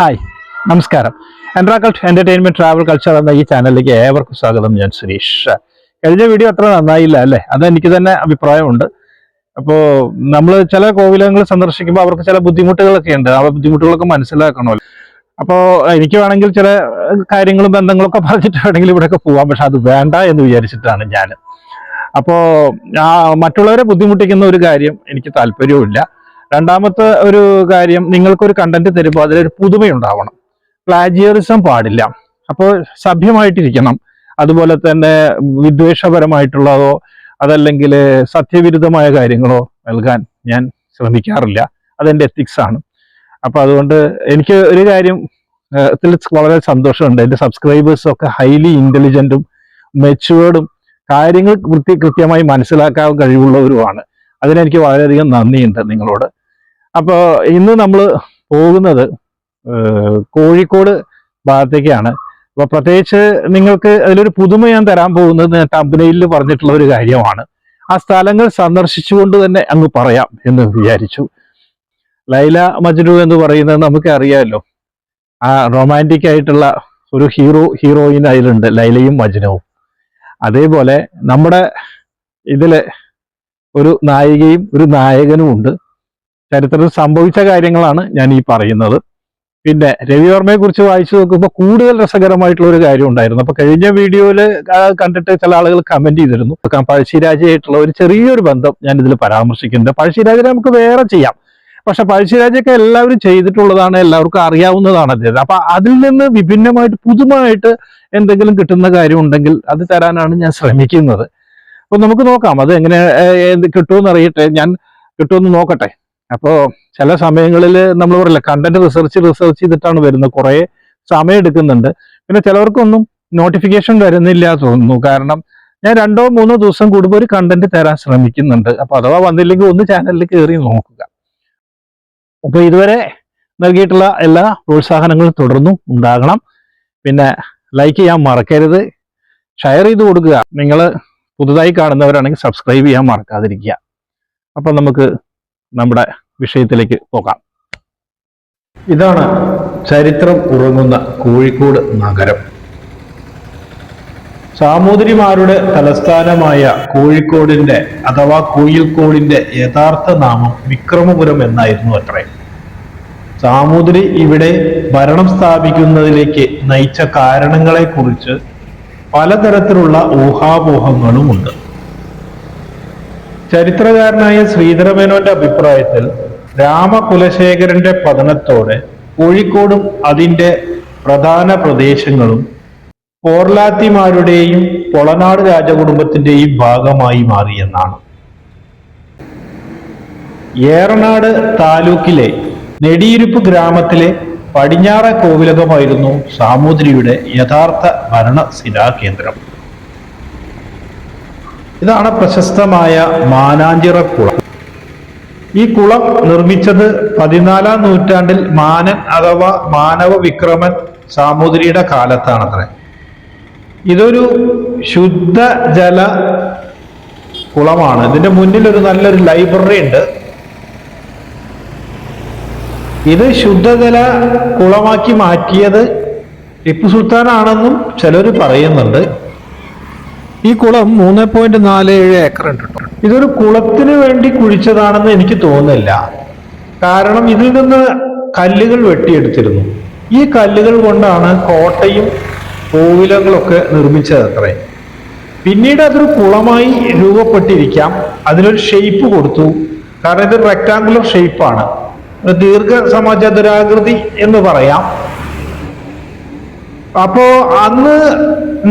Hi നമസ്കാരം. എൻട്രാക്കൾട്ട് entertainment travel culture എന്ന ഈ ചാനലിലേക്ക് ഏവർക്കും സ്വാഗതം. ഞാൻ സുരേഷ്. കഴിഞ്ഞ വീഡിയോ അത്ര നന്നായില്ല അല്ലേ? അത് എനിക്ക് തന്നെ അഭിപ്രായമുണ്ട്. അപ്പോൾ നമ്മൾ ചില കോവിലങ്ങൾ സന്ദർശിക്കുമ്പോൾ അവർക്ക് ചില ബുദ്ധിമുട്ടുകളൊക്കെ ഉണ്ട്. ആ ബുദ്ധിമുട്ടുകളൊക്കെ മനസ്സിലാക്കണമല്ലോ. അപ്പോൾ എനിക്ക് വേണമെങ്കിൽ ചില കാര്യങ്ങളും ബന്ധങ്ങളൊക്കെ പറഞ്ഞിട്ട് വേണമെങ്കിൽ ഇവിടെയൊക്കെ പോവാം. പക്ഷെ അത് വേണ്ട എന്ന് വിചാരിച്ചിട്ടാണ് ഞാൻ അപ്പോൾ മറ്റുള്ളവരെ ബുദ്ധിമുട്ടിക്കുന്ന ഒരു കാര്യം എനിക്ക് താല്പര്യവുമില്ല. രണ്ടാമത്തെ ഒരു കാര്യം നിങ്ങൾക്കൊരു കണ്ടന്റ് തരുമ്പോൾ അതിലൊരു പുതുമയുണ്ടാവണം. പ്ലാജിയറിസം പാടില്ല. അപ്പോൾ സഭ്യമായിട്ടിരിക്കണം. അതുപോലെ തന്നെ വിദ്വേഷപരമായിട്ടുള്ളതോ അതല്ലെങ്കിൽ സത്യവിരുദ്ധമായ കാര്യങ്ങളോ നൽകാൻ ഞാൻ ശ്രമിക്കാറില്ല. അതെന്റെ എത്തിക്സ് ആണ്. അപ്പൊ അതുകൊണ്ട് എനിക്ക് ഒരു കാര്യം വളരെ സന്തോഷമുണ്ട്. എന്റെ സബ്സ്ക്രൈബേഴ്സ് ഒക്കെ ഹൈലി ഇന്റലിജന്റും മെച്ചുവേർഡും കാര്യങ്ങൾ കൃത്യ കൃത്യമായി മനസ്സിലാക്കാൻ കഴിവുള്ളവരുമാണ്. അതിനെനിക്ക് വളരെയധികം നന്ദിയുണ്ട് നിങ്ങളോട്. അപ്പോൾ ഇന്ന് നമ്മൾ പോകുന്നത് കോഴിക്കോട് ഭാഗത്തേക്കാണ്. അപ്പൊ പ്രത്യേകിച്ച് നിങ്ങൾക്ക് അതിലൊരു പുതുമ ഞാൻ തരാൻ പോകുന്നത് തമ്പനയിൽ പറഞ്ഞിട്ടുള്ള ഒരു കാര്യമാണ്. ആ സ്ഥലങ്ങൾ സന്ദർശിച്ചുകൊണ്ട് തന്നെ അങ്ങ് പറയാം എന്ന് വിചാരിച്ചു. ലൈല മജ്നു എന്ന് പറയുന്നത് നമുക്ക് അറിയാമല്ലോ ആ റൊമാന്റിക് ആയിട്ടുള്ള ഒരു ഹീറോ ഹീറോയിൻ അതിലുണ്ട് ലൈലയും മജ്നുവും. അതേപോലെ നമ്മുടെ ഇതിലെ ഒരു നായികയും ഒരു നായകനും ഉണ്ട് ചരിത്രത്തിൽ സംഭവിച്ച കാര്യങ്ങളാണ് ഞാൻ ഈ പറയുന്നത്. പിന്നെ രവിവർമ്മയെ കുറിച്ച് വായിച്ചു നോക്കുമ്പോൾ കൂടുതൽ രസകരമായിട്ടുള്ള ഒരു കാര്യം ഉണ്ടായിരുന്നു. അപ്പൊ കഴിഞ്ഞ വീഡിയോയിൽ കണ്ടിട്ട് ചില ആളുകൾ കമന്റ് ചെയ്തിരുന്നു. പഴശ്ശിരാജയായിട്ടുള്ള ഒരു ചെറിയൊരു ബന്ധം ഞാൻ ഇതിൽ പരാമർശിക്കുന്നുണ്ട്. പഴശ്ശിരാജനെ നമുക്ക് വേറെ ചെയ്യാം. പക്ഷെ പഴശ്ശിരാജയൊക്കെ എല്ലാവരും ചെയ്തിട്ടുള്ളതാണ് എല്ലാവർക്കും അറിയാവുന്നതാണ് അദ്ദേഹം. അപ്പൊ അതിൽ നിന്ന് വിഭിന്നമായിട്ട് പുതുമായിട്ട് എന്തെങ്കിലും കിട്ടുന്ന കാര്യം ഉണ്ടെങ്കിൽ അത് തരാനാണ് ഞാൻ ശ്രമിക്കുന്നത്. അപ്പൊ നമുക്ക് നോക്കാം അത് എങ്ങനെ കിട്ടുമെന്ന് അറിയട്ടെ. ഞാൻ കിട്ടുമെന്ന് നോക്കട്ടെ. അപ്പോൾ ചില സമയങ്ങളിൽ നമ്മൾ പറയില്ല കണ്ടന്റ് റിസർച്ച് റിസർച്ച് ചെയ്തിട്ടാണ് വരുന്നത്. കുറേ സമയം എടുക്കുന്നുണ്ട്. പിന്നെ ചിലവർക്കൊന്നും നോട്ടിഫിക്കേഷൻ വരുന്നില്ല തോന്നുന്നു. കാരണം ഞാൻ രണ്ടോ മൂന്നോ ദിവസം കൂടുമ്പോൾ ഒരു കണ്ടന്റ് തരാൻ ശ്രമിക്കുന്നുണ്ട്. അപ്പൊ അഥവാ വന്നില്ലെങ്കിൽ ഒന്ന് ചാനലിൽ കയറി നോക്കുക. അപ്പൊ ഇതുവരെ നൽകിയിട്ടുള്ള എല്ലാ പ്രോത്സാഹനങ്ങളും തുടർന്നും ഉണ്ടാകണം. പിന്നെ ലൈക്ക് ചെയ്യാൻ മറക്കരുത്. ഷെയർ ചെയ്ത് കൊടുക്കുക. നിങ്ങൾ പുതുതായി കാണുന്നവരാണെങ്കിൽ സബ്സ്ക്രൈബ് ചെയ്യാൻ മറക്കാതിരിക്കുക. അപ്പൊ നമുക്ക് നമ്മുടെ വിഷയത്തിലേക്ക് നോക്കാം ഇതാണ് ചരിത്രം ഉറങ്ങുന്ന കോഴിക്കോട് നഗരം. സാമൂതിരിമാരുടെ തലസ്ഥാനമായ കോഴിക്കോടിന്റെ അഥവാ കോയിൽക്കോടിന്റെ യഥാർത്ഥ നാമം വിക്രമപുരം എന്നായിരുന്നു അത്രേ. സാമൂതിരി ഇവിടെ ഭരണം സ്ഥാപിക്കുന്നതിലേക്ക് നയിച്ച കാരണങ്ങളെക്കുറിച്ച് പലതരത്തിലുള്ള ഊഹാപോഹങ്ങളുമുണ്ട്. ചരിത്രകാരനായ ശ്രീധരമേനോന്റെ അഭിപ്രായത്തിൽ രാമകുലശേഖരന്റെ പതനത്തോടെ കോഴിക്കോടും അതിന്റെ പ്രധാന പ്രദേശങ്ങളും പോർലാത്തിമാരുടെയും പൊളനാട് രാജകുടുംബത്തിന്റെയും ഭാഗമായി മാറിയെന്നാണ് ഏറനാട് താലൂക്കിലെ നെടിയിരുപ്പ് ഗ്രാമത്തിലെ പടിഞ്ഞാറ കോവിലകമായിരുന്നു സാമൂതിരിയുടെ യഥാർത്ഥ ഭരണ ശിലാകേന്ദ്രം ഇതാണ് പ്രശസ്തമായ മാനാഞ്ചിറ കുളം. ഈ കുളം നിർമ്മിച്ചത് പതിനാലാം നൂറ്റാണ്ടിൽ മാനൻ അഥവാ മാനവ വിക്രമൻ സാമൂതിരിയുടെ കാലത്താണത്രേ. ഇതൊരു ശുദ്ധജല കുളമാണ്. ഇതിന്റെ മുന്നിൽ ഒരു നല്ലൊരു ലൈബ്രറി ഉണ്ട്. ഇത് ശുദ്ധജല കുളമാക്കി മാറ്റിയത് ടിപ്പു സുൽത്താനാണെന്നും ചിലർ പറയുന്നുണ്ട്. ഈ കുളം മൂന്ന് പോയിന്റ് നാല് ഏഴ് ഏക്കർ ഉണ്ട് ഇതൊരു കുളത്തിന് വേണ്ടി കുഴിച്ചതാണെന്ന് എനിക്ക് തോന്നുന്നില്ല. കാരണം ഇതിൽ നിന്ന് കല്ലുകൾ വെട്ടിയെടുത്തിരുന്നു. ഈ കല്ലുകൾ കൊണ്ടാണ് കോട്ടയും കോവിലങ്ങളൊക്കെ നിർമ്മിച്ചത് അത്രേ പിന്നീട് അതൊരു കുളമായി രൂപപ്പെട്ടിരിക്കാം. അതിനൊരു ഷെയ്പ്പ് കൊടുത്തു. കാരണം ഇത് റെക്ടാങ്കുലർ ഷെയ്പ്പാണ് ദീർഘ സമചതുരാകൃതി എന്ന് പറയാം. അപ്പോ അന്ന്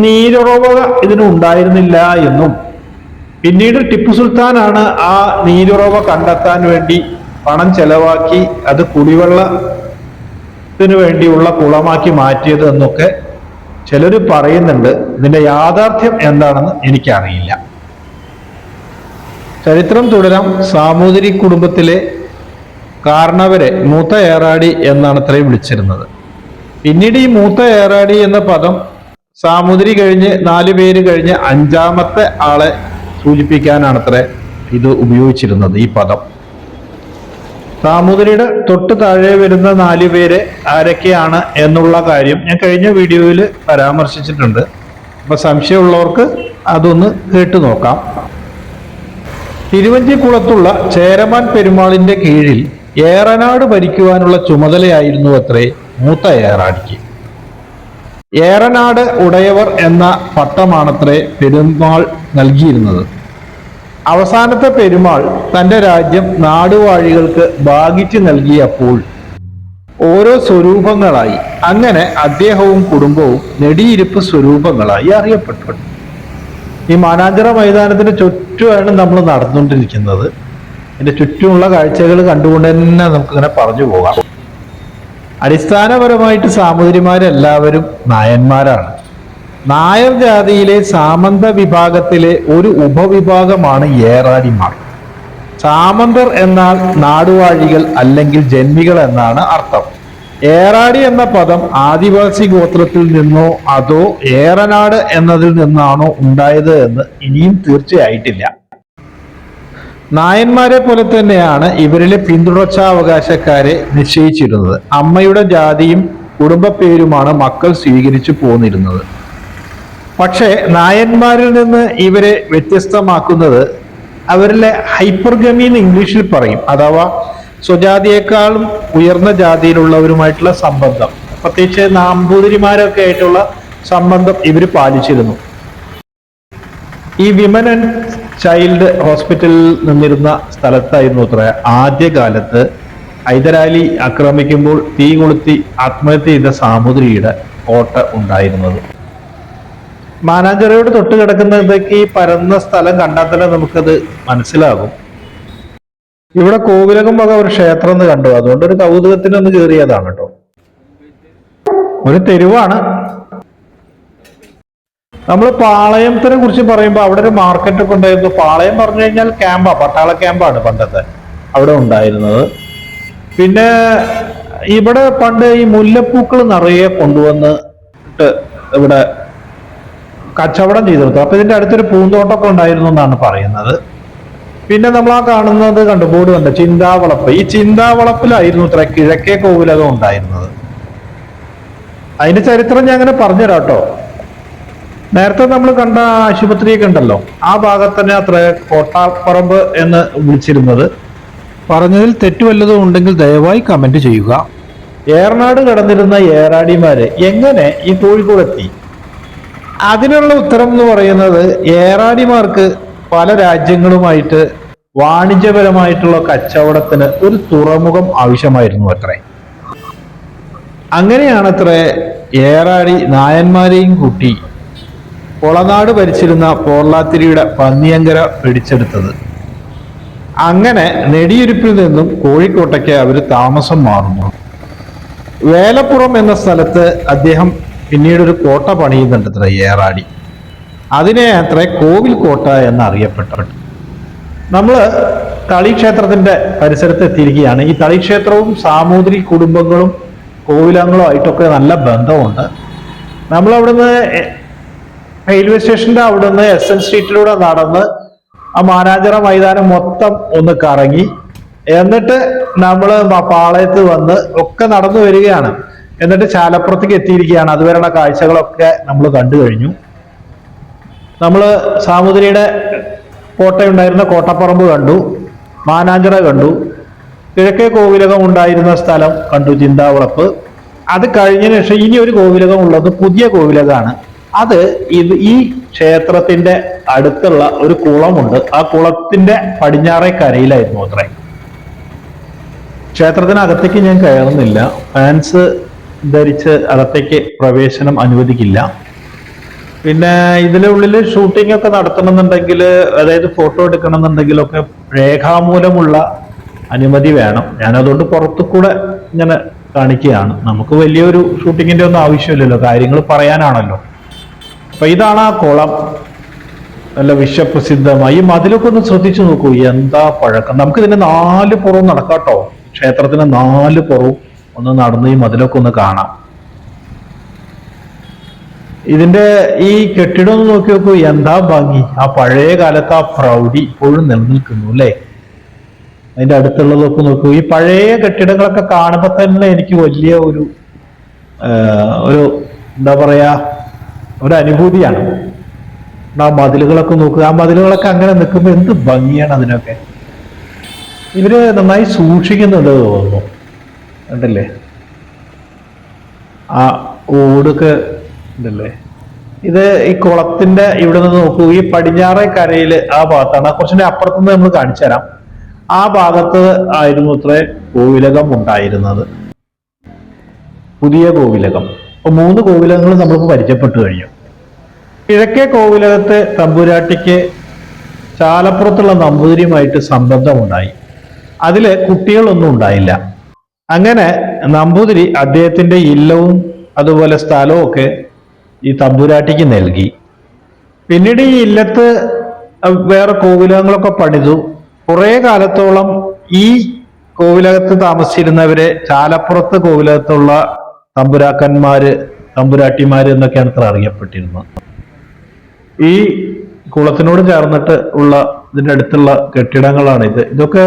നീരുറവ ഇതിനുണ്ടായിരുന്നില്ല എന്നും പിന്നീട് ടിപ്പു സുൽത്താനാണ് ആ നീരുറവ കണ്ടെത്താൻ വേണ്ടി പണം ചെലവാക്കി അത് കുടിവെള്ളത്തിന് വേണ്ടിയുള്ള കുളമാക്കി മാറ്റിയത് എന്നൊക്കെ ചിലർ പറയുന്നുണ്ട്. ഇതിന്റെ യാഥാർത്ഥ്യം എന്താണെന്ന് എനിക്കറിയില്ല. ചരിത്രം തുടരാം. സാമൂതിരി കുടുംബത്തിലെ കാരണവരെ മൂത്ത ഏറാടി എന്നാണ് അത്രയും വിളിച്ചിരുന്നത്. പിന്നീട് ഈ മൂത്ത ഏറാടി എന്ന പദം സാമൂതിരി കഴിഞ്ഞ് നാലു പേര് കഴിഞ്ഞ് അഞ്ചാമത്തെ ആളെ സൂചിപ്പിക്കാനാണത്രേ ഇത് ഉപയോഗിച്ചിരുന്നത് ഈ പദം. സാമൂതിരിയുടെ തൊട്ട് താഴെ വരുന്ന നാല് പേര് ആരൊക്കെയാണ് എന്നുള്ള കാര്യം ഞാൻ കഴിഞ്ഞ വീഡിയോയിൽ പരാമർശിച്ചിട്ടുണ്ട്. അപ്പൊ സംശയമുള്ളവർക്ക് അതൊന്ന് കേട്ടു നോക്കാം. തിരുവഞ്ചിക്കുളത്തുള്ള ചേരമാൻ പെരുമാളിന്റെ കീഴിൽ ഏറനാട് ഭരിക്കുവാനുള്ള ചുമതലയായിരുന്നു അത്രേ മൂത്ത ഏറാടിക്ക്. ഏറനാട് ഉടയവർ എന്ന പട്ടമാണത്രേ പെരുമാൾ നൽകിയിരുന്നത്. അവസാനത്തെ പെരുമാൾ തന്റെ രാജ്യം നാടുവാഴികൾക്ക് ഭാഗിച്ചു നൽകിയപ്പോൾ ഓരോ സ്വരൂപങ്ങളായി. അങ്ങനെ അദ്ദേഹവും കുടുംബവും നെടിയിരിപ്പ് സ്വരൂപങ്ങളായി അറിയപ്പെട്ടു. ഈ മാനാഞ്ചിറ മൈതാനത്തിന്റെ ചുറ്റുമാണ് നമ്മൾ നടന്നുകൊണ്ടിരിക്കുന്നത്. അതിന്റെ ചുറ്റുമുള്ള കാഴ്ചകൾ കണ്ടുകൊണ്ട് തന്നെ നമുക്കിങ്ങനെ പറഞ്ഞു പോകാം. അടിസ്ഥാനപരമായിട്ട് സാമൂതിരിമാരെല്ലാവരും നായന്മാരാണ്. നായർ ജാതിയിലെ സാമന്ത വിഭാഗത്തിലെ ഒരു ഉപവിഭാഗമാണ് ഏറാടിമാർ സാമന്തർ എന്നാൽ നാടുവാഴികൾ അല്ലെങ്കിൽ ജന്മികൾ എന്നാണ് അർത്ഥം. ഏറാടി എന്ന പദം ആദിവാസി ഗോത്രത്തിൽ നിന്നോ അതോ ഏറനാട് എന്നതിൽ നിന്നാണോ ഉണ്ടായത് എന്ന് ഇനിയും തീർച്ചയായിട്ടില്ല. നായന്മാരെ പോലെ തന്നെയാണ് ഇവരിലെ പിന്തുടർച്ചാവകാശക്കാരെ നിശ്ചയിച്ചിരുന്നത്. അമ്മയുടെ ജാതിയും കുടുംബ പേരുമാണ് മക്കൾ സ്വീകരിച്ചു പോന്നിരുന്നത്. പക്ഷേ നായന്മാരിൽ നിന്ന് ഇവരെ വ്യത്യസ്തമാക്കുന്നത് അവരിലെ ഹൈപ്പർഗമി എന്ന് ഇംഗ്ലീഷിൽ പറയും അഥവാ സ്വജാതിയേക്കാളും ഉയർന്ന ജാതിയിലുള്ളവരുമായിട്ടുള്ള സംബന്ധം. പ്രത്യേകിച്ച് നാമ്പൂതിരിമാരൊക്കെ ആയിട്ടുള്ള സംബന്ധം ഇവർ പാലിച്ചിരുന്നു. ഈ വിമൻ ആൻഡ് ചൈൽഡ് ഹോസ്പിറ്റലിൽ നിന്നിരുന്ന സ്ഥലത്തായിരുന്നു അത്ര ആദ്യകാലത്ത് ഹൈദരാലി ആക്രമിക്കുമ്പോൾ തീ കൊളുത്തി ആത്മഹത്യ ചെയ്ത സാമുദ്രിയുടെ കോട്ട ഉണ്ടായിരുന്നത്. മാനാഞ്ചിറയോട് തൊട്ട് കിടക്കുന്നതൊക്കെ ഈ പരന്ന സ്ഥലം കണ്ടാൽ തന്നെ നമുക്കത് മനസ്സിലാകും. ഇവിടെ കോവിലകം വക ഒരു ക്ഷേത്രം എന്ന് കണ്ടു. അതുകൊണ്ട് ഒരു കൗതുകത്തിനൊന്ന് കയറിയതാണ് കേട്ടോ. ഒരു തെരുവാണ്. നമ്മൾ പാളയത്തിനെ കുറിച്ച് പറയുമ്പോൾ അവിടെ ഒരു മാർക്കറ്റ് ഒക്കെ ഉണ്ടായിരുന്നു. പാളയം പറഞ്ഞു കഴിഞ്ഞാൽ ക്യാമ്പാ പട്ടാള ക്യാമ്പാണ് പണ്ടത്തെ അവിടെ ഉണ്ടായിരുന്നത്. പിന്നെ ഇവിടെ പണ്ട് ഈ മുല്ലപ്പൂക്കൾ നിറയെ കൊണ്ടുവന്ന് ഇവിടെ കച്ചവടം ചെയ്തെടുത്തു അപ്പൊ ഇതിന്റെ അടുത്തൊരു പൂന്തോട്ടമൊക്കെ ഉണ്ടായിരുന്നു എന്നാണ് പറയുന്നത്. പിന്നെ നമ്മൾ ആ കാണുന്നത് കണ്ടു ബോർഡ് കണ്ട് ചിന്താവളപ്പ്. ഈ ചിന്താവളപ്പിലായിരുന്നു ഇത്ര കിഴക്കേ കോവിലകം ഉണ്ടായിരുന്നത്. അതിന്റെ ചരിത്രം ഞാൻ അങ്ങനെ പറഞ്ഞുതരാം കേട്ടോ. നേരത്തെ നമ്മൾ കണ്ട ആശുപത്രിയൊക്കെ ഉണ്ടല്ലോ. ആ ഭാഗത്ത് തന്നെ അത്ര കോട്ടാപ്പറമ്പ് എന്ന് വിളിച്ചിരുന്നത്. പറഞ്ഞതിൽ തെറ്റു വല്ലതും ഉണ്ടെങ്കിൽ ദയവായി കമന്റ് ചെയ്യുക. ഏറനാട് കടന്നിരുന്ന ഏറാടിമാര് എങ്ങനെ ഈ കോഴിക്കോട് എത്തി അതിനുള്ള ഉത്തരം എന്ന് പറയുന്നത് ഏറാടിമാർക്ക് പല രാജ്യങ്ങളുമായിട്ട് വാണിജ്യപരമായിട്ടുള്ള കച്ചവടത്തിന് ഒരു തുറമുഖം ആവശ്യമായിരുന്നു അത്രേ. അങ്ങനെയാണത്രേ ഏറാടി നായന്മാരെയും കൂട്ടി കൊളനാട് ഭരിച്ചിരുന്ന പോർളാത്തിരിയുടെ പന്നിയങ്കര പിടിച്ചെടുത്തത്. അങ്ങനെ നെടിയിരുപ്പിൽ നിന്നും കോഴിക്കോട്ടയ്ക്ക് അവർ താമസം മാറുന്നു. വേലപ്പുറം എന്ന സ്ഥലത്ത് അദ്ദേഹം പിന്നീട് ഒരു കോട്ട പണിയുന്നുണ്ട് അത്ര ഏറാടി. അതിനെ അത്ര കോവിൽ കോട്ട എന്നറിയപ്പെട്ടു നമ്മൾ തളിക്ഷേത്രത്തിന്റെ പരിസരത്ത് എത്തിയിരിക്കുകയാണ്. ഈ തളിക്ഷേത്രവും സാമൂതിരി കുടുംബങ്ങളും കോവിലങ്ങളും ആയിട്ടൊക്കെ നല്ല ബന്ധമുണ്ട്. നമ്മൾ അവിടുന്ന് റെയിൽവേ സ്റ്റേഷന്റെ അവിടുന്ന് എസ് എൻ സ്ട്രീറ്റിലൂടെ നടന്ന് ആ മാനാഞ്ചിറ മൈതാനം മൊത്തം ഒന്ന് കറങ്ങി. എന്നിട്ട് നമ്മൾ പാളയത്ത് വന്ന് ഒക്കെ നടന്നു വരികയാണ്. എന്നിട്ട് ചാലപ്പുറത്തേക്ക് എത്തിയിരിക്കുകയാണ്. അതുവരെയുള്ള കാഴ്ചകളൊക്കെ നമ്മൾ കണ്ടു കഴിഞ്ഞു. നമ്മൾ സാമുദ്രിയുടെ കോട്ടയുണ്ടായിരുന്ന കോട്ടപ്പറമ്പ് കണ്ടു. മാനാഞ്ചിറ കണ്ടു. കിഴക്കേ കോവിലകം ഉണ്ടായിരുന്ന സ്ഥലം കണ്ടു ചിന്താവളപ്പ്. അത് കഴിഞ്ഞതിന് ശേഷം ഇനി ഒരു കോവിലകം ഉള്ളത് പുതിയ കോവിലകമാണ് അത് ഇത് ഈ ക്ഷേത്രത്തിന്റെ അടുത്തുള്ള ഒരു കുളമുണ്ട്. ആ കുളത്തിന്റെ പടിഞ്ഞാറേ കരയിലായിരുന്നു അത്രേ. ക്ഷേത്രത്തിനകത്തേക്ക് ഞാൻ കയറുന്നില്ല. ഫാൻസ് ധരിച്ച് അകത്തേക്ക് പ്രവേശനം അനുവദിക്കില്ല. പിന്നെ ഇതിലെ ഉള്ളിൽ ഷൂട്ടിംഗ് ഒക്കെ നടത്തണമെന്നുണ്ടെങ്കിൽ അതായത് ഫോട്ടോ എടുക്കണമെന്നുണ്ടെങ്കിലൊക്കെ രേഖാമൂലമുള്ള അനുമതി വേണം. ഞാൻ അതുകൊണ്ട് പുറത്തു കൂടെ ഇങ്ങനെ കാണിക്കുകയാണ്. നമുക്ക് വലിയൊരു ഷൂട്ടിങ്ങിന്റെ ഒന്നും ആവശ്യമില്ലല്ലോ. കാര്യങ്ങൾ പറയാനാണല്ലോ. അപ്പൊ ഇതാണ് ആ കുളം. നല്ല വിശ്വപ്രസിദ്ധമായി. ഈ മതിലൊക്കെ ഒന്ന് ശ്രദ്ധിച്ചു നോക്കൂ. എന്താ പഴക്കം. നമുക്ക് ഇതിന്റെ നാല് പുറവും നടക്കാട്ടോ. ക്ഷേത്രത്തിന് നാല് പുറവും ഒന്ന് നടന്ന് ഈ മതിലൊക്കെ ഒന്ന് കാണാം. ഇതിന്റെ ഈ കെട്ടിടം ഒന്ന് നോക്കി നോക്കൂ. എന്താ ഭംഗി. ആ പഴയ കാലത്ത് ആ പ്രൗഢി ഇപ്പോഴും നിലനിൽക്കുന്നു അല്ലേ? അതിന്റെ അടുത്തുള്ളതൊക്കെ നോക്കൂ. ഈ പഴയ കെട്ടിടങ്ങളൊക്കെ കാണുമ്പോൾ തന്നെ എനിക്ക് വലിയ ഒരു ഒരു എന്താ പറയാ ഒരു അനുഭൂതിയാണ്. ആ മതിലുകളൊക്കെ നോക്കുക. ആ മതിലുകളൊക്കെ അങ്ങനെ നിൽക്കുമ്പോൾ എന്ത് ഭംഗിയാണ് അതിനൊക്കെ. ഇവർ നന്നായി സൂക്ഷിക്കുന്നുണ്ട് തോന്നുന്നു. ഉണ്ടല്ലേ ആ ഓടൊക്കെ ഉണ്ടല്ലേ ഇത് ഈ കുളത്തിന്റെ ഇവിടെ നിന്ന് നോക്കൂ. ഈ പടിഞ്ഞാറേ കരയിൽ ആ ഭാഗത്താണ്. കുറച്ചിന്റെ അപ്പുറത്തുനിന്ന് നമ്മൾ കാണിച്ചു തരാം. ആ ഭാഗത്ത് ആയിരുന്നു ഇത്ര കോവിലകം ഉണ്ടായിരുന്നത്. പുതിയ കോവിലകം അപ്പൊ മൂന്ന് കോവിലകങ്ങൾ നമ്മളിപ്പോ പരിചയപ്പെട്ടു കഴിഞ്ഞു. കിഴക്കേ കോവിലകത്ത് തമ്പുരാട്ടിക്ക് ചാലപ്പുറത്തുള്ള നമ്പൂതിരിയുമായിട്ട് സംബന്ധമുണ്ടായി. അതിൽ കുട്ടികളൊന്നും ഉണ്ടായില്ല. അങ്ങനെ നമ്പൂതിരി അദ്ദേഹത്തിന്റെ ഇല്ലവും അതുപോലെ സ്ഥലവും ഒക്കെ ഈ തമ്പുരാട്ടിക്ക് നൽകി. പിന്നീട് ഈ ഇല്ലത്ത് വേറെ കോവിലകങ്ങളൊക്കെ പണിതു. കുറേ കാലത്തോളം ഈ കോവിലകത്ത് താമസിച്ചിരുന്നവരെ ചാലപ്പുറത്ത് കോവിലകത്തുള്ള തമ്പുരാക്കന്മാര് തമ്പുരാട്ടിമാര് എന്നൊക്കെയാണ് ഇത്ര അറിയപ്പെട്ടിരുന്നത്. ഈ കുളത്തിനോട് ചേർന്നിട്ട് ഉള്ള ഇതിന്റെ അടുത്തുള്ള കെട്ടിടങ്ങളാണ് ഇത്. ഇതൊക്കെ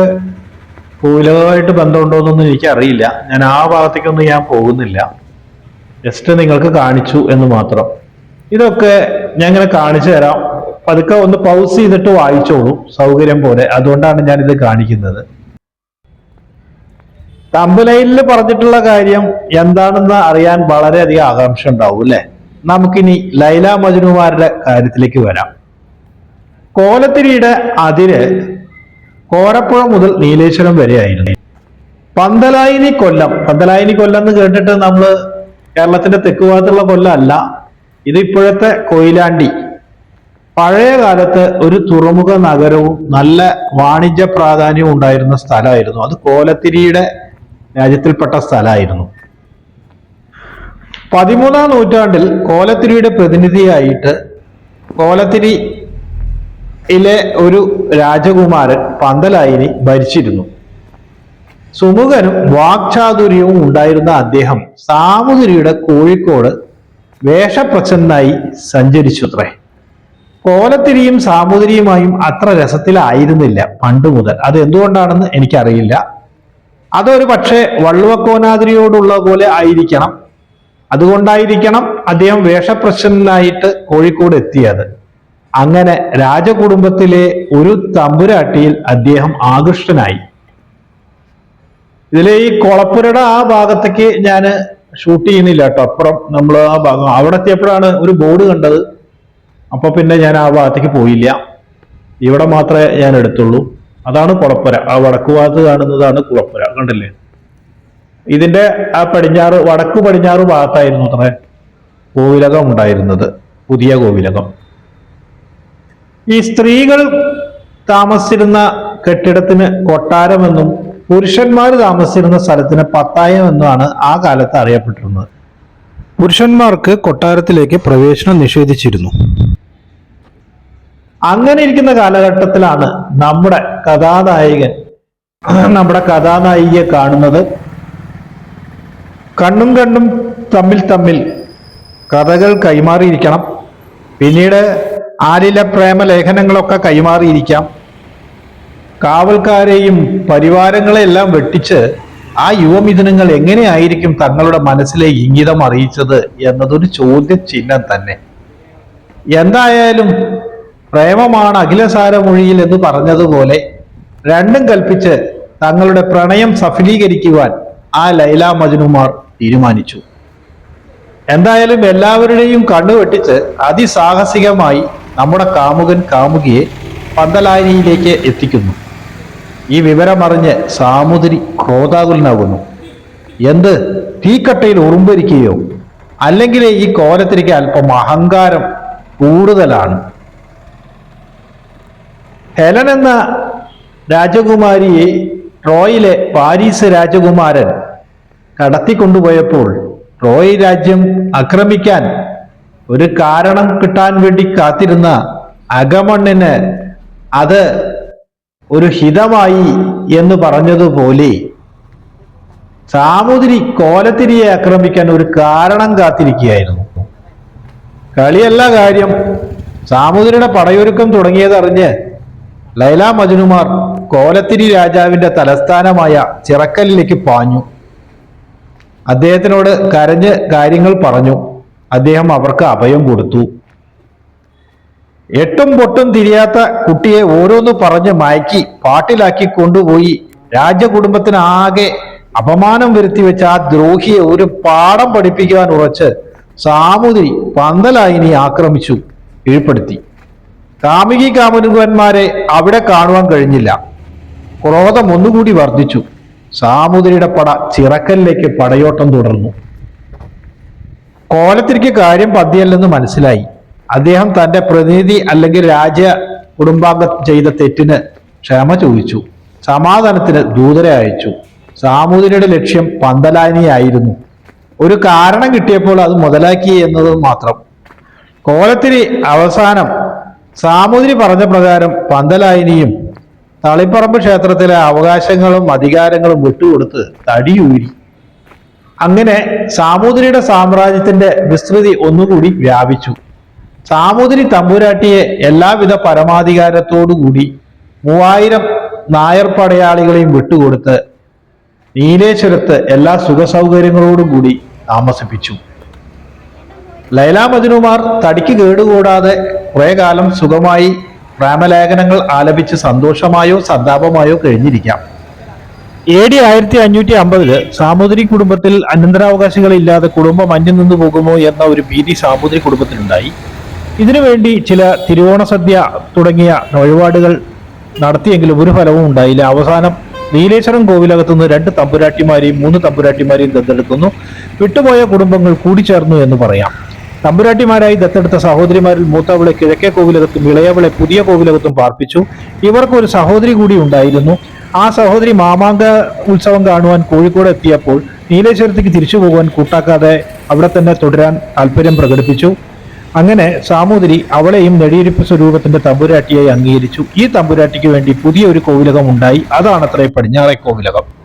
കോവിലകമായിട്ട് ബന്ധമുണ്ടോ എന്നൊന്നും എനിക്ക് അറിയില്ല ഞാൻ ആ ഭാഗത്തേക്കൊന്നും ഞാൻ പോകുന്നില്ല. ജസ്റ്റ് നിങ്ങൾക്ക് കാണിച്ചു എന്ന് മാത്രം. ഇതൊക്കെ ഞാൻ ഇങ്ങനെ കാണിച്ചു തരാം. പതുക്കെ ഒന്ന് പൗസ് ചെയ്തിട്ട് വായിച്ചോളൂ. സൗകര്യം പോലെ. അതുകൊണ്ടാണ് ഞാൻ ഇത് കാണിക്കുന്നത്. തമ്പലയിൽ പറഞ്ഞിട്ടുള്ള കാര്യം എന്താണെന്ന് അറിയാൻ വളരെയധികം ആകാംക്ഷ ഉണ്ടാവും അല്ലെ? നമുക്കിനി ലൈല മജ്നുമാരുടെ കാര്യത്തിലേക്ക് വരാം. കോലത്തിരിയുടെ അതിര് കോരപ്പുഴ മുതൽ നീലേശ്വരം വരെയായിരുന്നു. പന്തലായിനി കൊല്ലം. പന്തലായിനി കൊല്ലം എന്ന് കേട്ടിട്ട് നമ്മൾ കേരളത്തിന്റെ തെക്ക് ഭാഗത്തുള്ള കൊല്ലം അല്ല ഇത് ഇപ്പോഴത്തെ കൊയിലാണ്ടി. പഴയ കാലത്ത് ഒരു തുറമുഖ നഗരവും നല്ല വാണിജ്യ പ്രാധാന്യവും ഉണ്ടായിരുന്ന സ്ഥലമായിരുന്നു. അത് കോലത്തിരിയുടെ രാജ്യത്തിൽപ്പെട്ട സ്ഥലമായിരുന്നു പതിമൂന്നാം നൂറ്റാണ്ടിൽ കോലത്തിരിയുടെ പ്രതിനിധിയായിട്ട് കോലത്തിരി യിലെ ഒരു രാജകുമാരൻ പന്തലായിനി ഭരിച്ചിരുന്നു. സുമുഖനും വാക്ചാതുര്യവും ഉണ്ടായിരുന്ന അദ്ദേഹം സാമുതിരിയുടെ കോഴിക്കോട് വേഷപ്രച്ഛന്നായി സഞ്ചരിച്ചുത്രേ. കോലത്തിരിയും സാമുതിരിയുമായും അത്ര രസത്തിലായിരുന്നില്ല പണ്ട് മുതൽ. അത് എന്തുകൊണ്ടാണെന്ന് എനിക്കറിയില്ല. അതൊരു പക്ഷേ വള്ളുവക്കോനാതിരിയോടുള്ള പോലെ ആയിരിക്കണം. അതുകൊണ്ടായിരിക്കണം അദ്ദേഹം വേഷപ്രശ്നനായിട്ട് കോഴിക്കോട് എത്തിയത്. അങ്ങനെ രാജകുടുംബത്തിലെ ഒരു തമ്പുരാട്ടിയിൽ അദ്ദേഹം ആകൃഷ്ടനായി. ഇതിലെ ഈ കൊളപ്പുരയുടെ ആ ഭാഗത്തേക്ക് ഞാൻ ഷൂട്ട് ചെയ്യുന്നില്ല കേട്ടോ. അപ്പുറം നമ്മൾ ആ ഭാഗം. അവിടെ എത്തിയപ്പോഴാണ് ഒരു ബോർഡ് കണ്ടത്. അപ്പൊ പിന്നെ ഞാൻ ആ ഭാഗത്തേക്ക് പോയില്ല. ഇവിടെ മാത്രമേ ഞാൻ എടുത്തുള്ളൂ. അതാണ് കുളപ്പുര. ആ വടക്കു ഭാഗത്ത് കാണുന്നതാണ് കുളപ്പുര. കണ്ടില്ലേ? ഇതിന്റെ ആ പടിഞ്ഞാറ് വടക്കു പടിഞ്ഞാറ് ഭാഗത്തായിരുന്നു അത്ര കോവിലകം ഉണ്ടായിരുന്നത്. പുതിയ കോവിലകം ഈ സ്ത്രീകൾ താമസിച്ചിരുന്ന കെട്ടിടത്തിന് കൊട്ടാരമെന്നും പുരുഷന്മാർ താമസിച്ചിരുന്ന സ്ഥലത്തിന് പത്തായം എന്നുമാണ് ആ കാലത്ത് അറിയപ്പെട്ടിരുന്നത്. പുരുഷന്മാർക്ക് കൊട്ടാരത്തിലേക്ക് പ്രവേശനം നിഷേധിച്ചിരുന്നു. അങ്ങനെ ഇരിക്കുന്ന കാലഘട്ടത്തിലാണ് നമ്മുടെ കഥാനായകൻ നമ്മുടെ കഥാനായികയെ കാണുന്നത്. കണ്ണും കണ്ണും തമ്മിൽ തമ്മിൽ കഥകൾ കൈമാറിയിരിക്കണം. പിന്നീട് ആലില പ്രേമലേഖനങ്ങളൊക്കെ കൈമാറിയിരിക്കാം. കാവൽക്കാരെയും പരിവാരങ്ങളെയെല്ലാം വെട്ടിച്ച് ആ യുവമിഥുനങ്ങൾ എങ്ങനെയായിരിക്കും തങ്ങളുടെ മനസ്സിലെ ഇംഗിതം അറിയിച്ചത് എന്നതൊരു ചോദ്യചിഹ്നം തന്നെ. എന്തായാലും പ്രേമമാണ് അഖിലസാരമൊഴിയിൽ എന്ന് പറഞ്ഞതുപോലെ രണ്ടും കൽപ്പിച്ച് തങ്ങളുടെ പ്രണയം സഫലീകരിക്കുവാൻ ആ ലൈല മജ്നുമാർ തീരുമാനിച്ചു. എന്തായാലും എല്ലാവരുടെയും കണ്ണുവെട്ടിച്ച് അതിസാഹസികമായി നമ്മുടെ കാമുകൻ കാമുകിയെ പന്തലാരിയിലേക്ക് എത്തിക്കുന്നു. ഈ വിവരമറിഞ്ഞ് സാമുദ്രി ക്രോധാകുലനാകുന്നു. എന്ത്? തീക്കട്ടയിൽ ഉറുമ്പരിക്കുകയോ? അല്ലെങ്കിൽ ഈ കോലത്തിരിക്ക് അല്പം അഹങ്കാരം കൂടുതലാണ്. ഹെലൻ എന്ന രാജകുമാരിയെ ട്രോയിലെ പാരീസ് രാജകുമാരൻ കടത്തിക്കൊണ്ടുപോയപ്പോൾ ട്രോയ് രാജ്യം ആക്രമിക്കാൻ ഒരു കാരണം കിട്ടാൻ വേണ്ടി കാത്തിരുന്ന അഗമണ്ണിന് അത് ഒരു ഹിതമായി എന്ന് പറഞ്ഞതുപോലെ സാമുദ്രി കോലത്തിരിയെ ആക്രമിക്കാൻ ഒരു കാരണം കാത്തിരിക്കുകയായിരുന്നു. കളിയല്ല കാര്യം. സാമുദ്രിയുടെ പടയൊരുക്കം തുടങ്ങിയതറിഞ്ഞ് ലൈല മജനുമാർ കോലത്തിരി രാജാവിന്റെ തലസ്ഥാനമായ ചിറക്കലിലേക്ക് പാഞ്ഞു. അദ്ദേഹത്തിനോട് കരഞ്ഞ് കാര്യങ്ങൾ പറഞ്ഞു. അദ്ദേഹം അവർക്ക് അഭയം കൊടുത്തു. എട്ടും പൊട്ടും തിരിയാത്ത കുട്ടിയെ ഓരോന്ന് പറഞ്ഞ് മയക്കി പാട്ടിലാക്കി കൊണ്ടുപോയി രാജകുടുംബത്തിനാകെ അപമാനം വരുത്തി വെച്ച ആ ദ്രോഹിയെ ഒരു പാഠം പഠിപ്പിക്കുവാൻ ഉറച്ച് സാമുദ്രി പന്തലായിനി ആക്രമിച്ചു കീഴ്പ്പെടുത്തി. കാമികി കാമുകന്മാരെ അവിടെ കാണുവാൻ കഴിഞ്ഞില്ല. ക്രോധം ഒന്നുകൂടി വർദ്ധിച്ചു. സാമുദ്രിയുടെ പട ചിറക്കലിലേക്ക് പടയോട്ടം തുടർന്നു. കോലത്തിരിക്ക് കാര്യം പതിയല്ലെന്ന് മനസ്സിലായി. അദ്ദേഹം തന്റെ പ്രതിനിധി അല്ലെങ്കിൽ രാജ കുടുംബാംഗം ചെയ്ത തെറ്റിന് ക്ഷമ ചോദിച്ചു. സമാധാനത്തിന് ദൂതരെ അയച്ചു. സാമൂതിരിയുടെ ലക്ഷ്യം പന്തലാനിയായിരുന്നു ഒരു കാരണം കിട്ടിയപ്പോൾ അത് മുതലാക്കി എന്നത് മാത്രം. കോലത്തിരി അവസാനം സാമൂതിരി പറഞ്ഞ പ്രകാരം പന്തലായനിയും തളിപ്പറമ്പ് ക്ഷേത്രത്തിലെ അവകാശങ്ങളും അധികാരങ്ങളും വിട്ടുകൊടുത്ത് തടിയൂരി. അങ്ങനെ സാമൂതിരിയുടെ സാമ്രാജ്യത്തിന്റെ വിസ്തൃതി ഒന്നുകൂടി വ്യാപിച്ചു. സാമൂതിരി തമ്പുരാട്ടിയെ എല്ലാവിധ പരമാധികാരത്തോടുകൂടി മൂവായിരം നായർ പടയാളികളെയും വിട്ടുകൊടുത്ത് നീലേശ്വരത്ത് എല്ലാ സുഖസൗകര്യങ്ങളോടും കൂടി താമസിപ്പിച്ചു. ലൈല മജനുമാർ തടിക്ക് കേടുകൂടാതെ കുറെ കാലം സുഖമായി പ്രേമലേഖനങ്ങൾ ആലപിച്ച് സന്തോഷമായോ സന്താപമായോ കഴിഞ്ഞിരിക്കാം. എ ഡി ആയിരത്തി അഞ്ഞൂറ്റി അമ്പതിൽ സാമൂതിരി കുടുംബത്തിൽ അനന്തരാവകാശികളില്ലാതെ കുടുംബം അന്യം നിന്നു പോകുമോ എന്ന ഒരു ഭീതി സാമൂതിരി കുടുംബത്തിനുണ്ടായി ഇതിനുവേണ്ടി ചില തിരുവോണ സദ്യ തുടങ്ങിയ വഴിപാടുകൾ നടത്തിയെങ്കിലും ഒരു ഫലവും ഉണ്ടായില്ല. അവസാനം നീലേശ്വരം കോവിലകത്തുനിന്ന് രണ്ട് തമ്പുരാട്ടിമാരെയും മൂന്ന് തമ്പുരാട്ടിമാരെയും ദത്തെടുക്കുന്നു. വിട്ടുപോയ കുടുംബങ്ങൾ കൂടിച്ചേർന്നു എന്ന് പറയാം. തമ്പുരാട്ടിമാരായി ദത്തെടുത്ത സഹോദരിമാരിൽ മൂത്തവളെ കിഴക്കേ കോവിലകത്തും ഇളയവളെ പുതിയ കോവിലകത്തും പാർപ്പിച്ചു. ഇവർക്കൊരു സഹോദരി കൂടി ഉണ്ടായിരുന്നു. ആ സഹോദരി മാമാങ്ക ഉത്സവം കാണുവാൻ കോഴിക്കോട് എത്തിയപ്പോൾ നീലേശ്വരത്തേക്ക് തിരിച്ചു പോകുവാൻ കൂട്ടാക്കാതെ അവിടെ തന്നെ തുടരാൻ താല്പര്യം പ്രകടിപ്പിച്ചു. അങ്ങനെ സാമൂതിരി അവളെയും നെടിയിരിപ്പ് സ്വരൂപത്തിന്റെ തമ്പുരാട്ടിയായി അംഗീകരിച്ചു. ഈ തമ്പുരാട്ടിക്ക് വേണ്ടി പുതിയൊരു കോവിലകം ഉണ്ടായി. അതാണത്രേ പടിഞ്ഞാറേ കോവിലകം.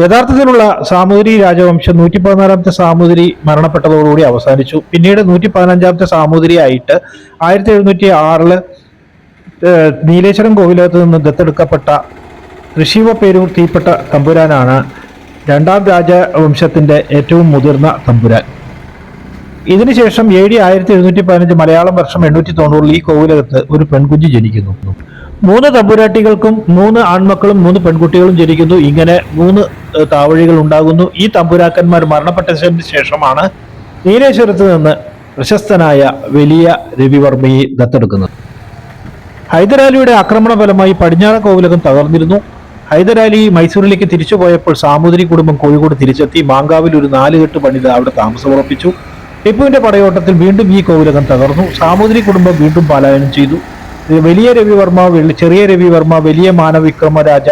യഥാർത്ഥത്തിലുള്ള സാമൂതിരി രാജവംശം നൂറ്റി പതിനാലാമത്തെ സാമൂതിരി മരണപ്പെട്ടതോടുകൂടി അവസാനിച്ചു. പിന്നീട് നൂറ്റി പതിനഞ്ചാമത്തെ സാമൂതിരി ആയിട്ട് ആയിരത്തി എഴുന്നൂറ്റി ആറിൽ നീലേശ്വരം കോവിലകത്ത് നിന്ന് ദത്തെടുക്കപ്പെട്ട ഋഷിവ പേരൂർ തീപ്പെട്ട തമ്പുരാനാണ് രണ്ടാം രാജവംശത്തിന്റെ ഏറ്റവും മുതിർന്ന തമ്പുരാൻ. ഇതിനുശേഷം എ ഡി ആയിരത്തി എഴുന്നൂറ്റി പതിനഞ്ച് മലയാളം വർഷം എണ്ണൂറ്റി തൊണ്ണൂറിൽ ഈ കോവിലകത്ത് ഒരു പെൺകുഞ്ഞ് ജനിക്കുന്നു. മൂന്ന് തമ്പുരാട്ടികൾക്കും മൂന്ന് ആൺമക്കളും മൂന്ന് പെൺകുട്ടികളും ജനിക്കുന്നു. ഇങ്ങനെ മൂന്ന് താവഴികൾ ഉണ്ടാകുന്നു. ഈ തമ്പുരാക്കന്മാർ മരണപ്പെട്ടതിന് ശേഷമാണ് നീലേശ്വരത്ത് നിന്ന് പ്രശസ്തനായ വലിയ രവിവർമ്മയെ ദത്തെടുക്കുന്നത്. ഹൈദരാലിയുടെ ആക്രമണ ഫലമായി പടിഞ്ഞാറ കോവിലകം തകർന്നിരുന്നു. ഹൈദരാലി മൈസൂരിലേക്ക് തിരിച്ചു പോയപ്പോൾ സാമൂതിരി കുടുംബം കോഴിക്കോട് തിരിച്ചെത്തി. മാങ്കാവിൽ ഒരു നാലുകെട്ട് പണിത് അവിടെ താമസമുറപ്പിച്ചു. ടിപ്പുവിന്റെ പടയോട്ടത്തിൽ വീണ്ടും ഈ കോവിലകം തകർന്നു. സാമൂതിരി കുടുംബം വീണ്ടും പലായനം ചെയ്തു. വലിയ രവിവർമ്മ ചെറിയ രവിവർമ്മ വലിയ മാനവിക്രമരാജ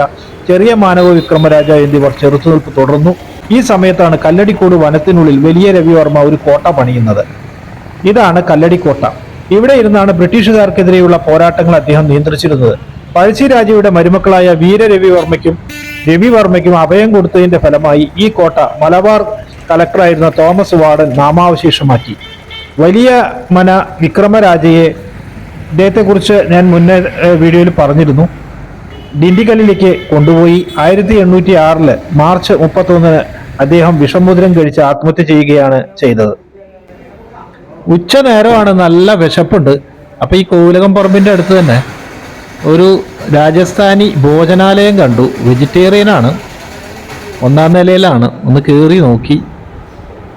ചെറിയ മാനവ വിക്രമരാജ എന്നിവർ ചെറുത്തുനിൽപ്പ് തുടർന്നു. ഈ സമയത്താണ് കല്ലടിക്കോട് വനത്തിനുള്ളിൽ വലിയ രവിവർമ്മ ഒരു കോട്ട പണിയുന്നത്. ഇതാണ് കല്ലടിക്കോട്ട. ഇവിടെ ഇരുന്നാണ് ബ്രിട്ടീഷുകാർക്കെതിരെയുള്ള പോരാട്ടങ്ങൾ അദ്ദേഹം നിയന്ത്രിച്ചിരുന്നത്. പഴശ്ശി രാജയുടെ മരുമക്കളായ വീരരവിവർമ്മയ്ക്കും രവിവർമ്മയ്ക്കും അഭയം കൊടുത്തതിന്റെ ഫലമായി ഈ കോട്ട മലബാർ കലക്ടറായിരുന്ന തോമസ് വാർഡൻ നാമാവശേഷമാക്കി. വലിയ മന വിക്രമരാജയെ ഇദ്ദേഹത്തെക്കുറിച്ച് ഞാൻ മുന്നേ വീഡിയോയിൽ പറഞ്ഞിരുന്നു. ഡിണ്ടിഗലിലേക്ക് കൊണ്ടുപോയി. ആയിരത്തി എണ്ണൂറ്റി ആറിൽ മാർച്ച് മുപ്പത്തൊന്നിന് അദ്ദേഹം വിഷമുദ്രം കഴിച്ച് ആത്മഹത്യ ചെയ്യുകയാണ് ചെയ്തത്. ഉച്ച നേരമാണ് നല്ല വിശപ്പുണ്ട്. അപ്പൊ ഈ കോവിലകം പറമ്പിന്റെ അടുത്ത് തന്നെ ഒരു രാജസ്ഥാനി ഭോജനാലയം കണ്ടു. വെജിറ്റേറിയൻ ആണ്. ഒന്നാം നിലയിലാണ്. ഒന്ന് കയറി നോക്കി.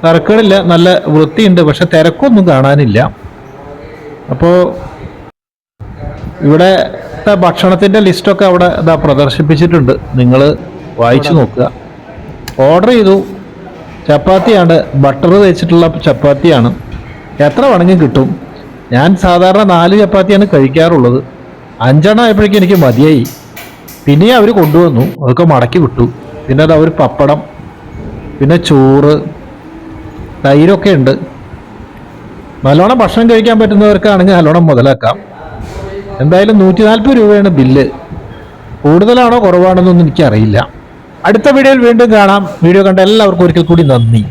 തിരക്കുകളില്ല. നല്ല വൃത്തിയുണ്ട്. പക്ഷെ തിരക്കൊന്നും കാണാനില്ല. അപ്പോൾ ഇവിടെ ഭക്ഷണത്തിന്റെ ലിസ്റ്റൊക്കെ അവിടെ ഇതാ പ്രദർശിപ്പിച്ചിട്ടുണ്ട്. നിങ്ങൾ വായിച്ചു നോക്കുക. ഓർഡർ ചെയ്തു. ചപ്പാത്തിയാണ്. ബട്ടർ തേച്ചിട്ടുള്ള ചപ്പാത്തിയാണ്. എത്ര വേണമെങ്കിൽ കിട്ടും. ഞാൻ സാധാരണ നാല് ചപ്പാത്തിയാണ് കഴിക്കാറുള്ളത്. അഞ്ചെണ്ണം ആയപ്പോഴേക്കും എനിക്ക് മതിയായി. പിന്നെ അവർ കൊണ്ടുവന്നു. അതൊക്കെ മടക്കി വിട്ടു. പിന്നെ അത് അവർ പപ്പടം. പിന്നെ ചോറ്. തൈരൊക്കെ ഉണ്ട്. നല്ലോണം ഭക്ഷണം കഴിക്കാൻ പറ്റുന്നവർക്കാണെങ്കിൽ നല്ലോണം മുതലാക്കാം. എന്തായാലും നൂറ്റി നാൽപ്പത് രൂപയാണ് ബില്ല്. കൂടുതലാണോ കുറവാണോ എന്നൊന്നും എനിക്കറിയില്ല. അടുത്ത വീഡിയോയിൽ വീണ്ടും കാണാം. വീഡിയോ കണ്ട എല്ലാവർക്കും ഒരിക്കൽ കൂടി നന്ദി.